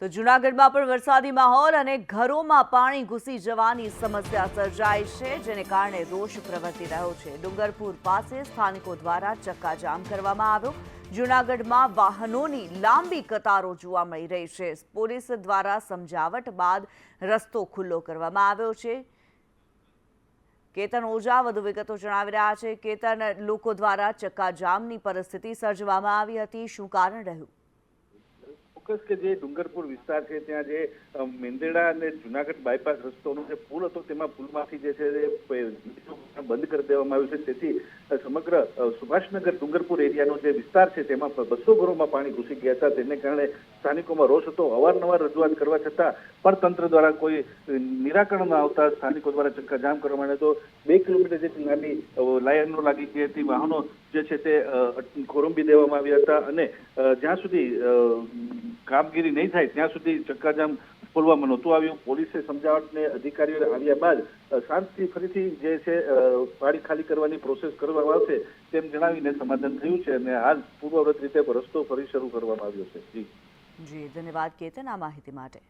તો જૂનાગઢમાં પણ વરસાદી માહોલ અને ઘરોમાં પાણી ઘૂસી જવાની સમસ્યા સર્જાઈ છે, જેને કારણે રોષ પ્રવર્તી રહ્યો છે. ડુંગરપુર પાસે સ્થાનિકો દ્વારા ચક્કાજામ કરવામાં આવ્યો. જૂનાગઢમાં વાહનોની લાંબી કતારો જોવા મળી રહી છે. પોલીસ દ્વારા સમજાવટ બાદ રસ્તો ખુલ્લો કરવામાં આવ્યો છે. કેતન ઓઝા વધુ વિગતો જણાવી રહ્યા છે. કેતન, લોકો દ્વારા ચક્કાજામની પરિસ્થિતિ સર્જવામાં આવી હતી. શું કારણ રહ્યું? ચોક્કસ કે જે ડુંગરપુર વિસ્તાર છે, ત્યાં જે મેંદેડા અને જુનાગઢ બાયપાસ રસ્તોનો જે પુલ હતો, તેમાં પુલમાંથી જે છે બંધ કરી દેવામાં આવ્યું છે. તેથી સમગ્ર સુભાષનગર, ડુંગરપુર એરિયાનો જે વિસ્તાર છે, તેમાં બસો ઘરોમાં પાણી ઘૂસી ગયા હતા. તેને કારણે સ્થાનિકોમાં રોષ હતો. અવારનવાર રજૂઆત કરવા છતાં પણ તંત્ર દ્વારા કોઈ નિરાકરણ ન આવતા સ્થાનિકો દ્વારા ચક્કાજામ કરવામાં આવ્યો. હતો બે કિલોમીટર જેટલી લાંબી લાયનો લાગી ગઈ હતી. વાહનો જે છે તે ખોરંબી દેવામાં આવ્યા હતા. અને જ્યાં સુધી કામગીરી નહીં થાય, ત્યાં સુધી ચક્કાજામ ખોલવામાં નહોતું આવ્યું પોલીસે સમજાવટને અધિકારીઓ આવ્યા બાદ શાંતિ ફરીથી જે છે પાડી ખાલી કરવાની પ્રોસેસ કરવામાં આવશે તેમ જણાવીને સમાધાન થયું છે અને હાલ પૂર્વવત રીતે રસ્તો ફરી શરૂ કરવામાં આવ્યો છે. જી. જી, ધન્યવાદ કેતન આ માહિતી માટે.